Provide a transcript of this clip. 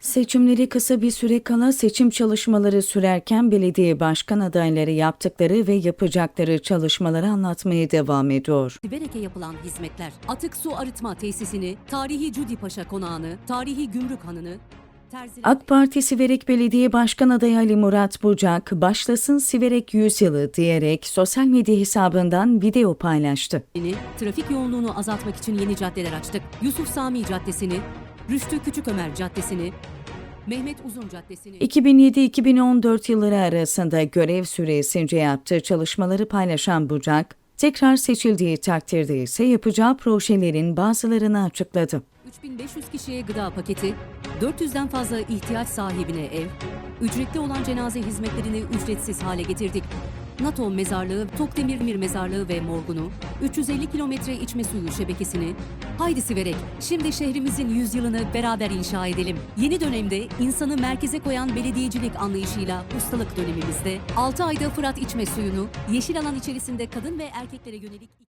Seçimleri kısa bir süre kala seçim çalışmaları sürerken belediye başkan adayları yaptıkları ve yapacakları çalışmaları anlatmaya devam ediyor. Siverek'e yapılan hizmetler, atık su arıtma tesisini, tarihi Cudi Paşa konağını, tarihi Gümrük Hanı'nı, AK Parti Siverek Belediye Başkan adayı Ali Murat Bucak, başlasın Siverek 100 yılı diyerek sosyal medya hesabından video paylaştı. Trafik yoğunluğunu azaltmak için yeni caddeler açtık. Yusuf Sami Caddesi'ni, Rüştü Küçükömer Caddesi'ni, Mehmet Uzun Caddesi'ni, 2007-2014 yılları arasında görev süresince yaptığı çalışmaları paylaşan Bucak, tekrar seçildiği takdirde ise yapacağı projelerin bazılarını açıkladı. 3500 kişiye gıda paketi, 400'den fazla ihtiyaç sahibine ev, ücretli olan cenaze hizmetlerini ücretsiz hale getirdik. NATO mezarlığı, Tokdemir mezarlığı ve morgunu, 350 kilometre içme suyu şebekesini, haydi Siverek, şimdi şehrimizin yüzyılını beraber inşa edelim. Yeni dönemde insanı merkeze koyan belediyecilik anlayışıyla ustalık dönemimizde 6 ayda Fırat içme suyunu, yeşil alan içerisinde kadın ve erkeklere yönelik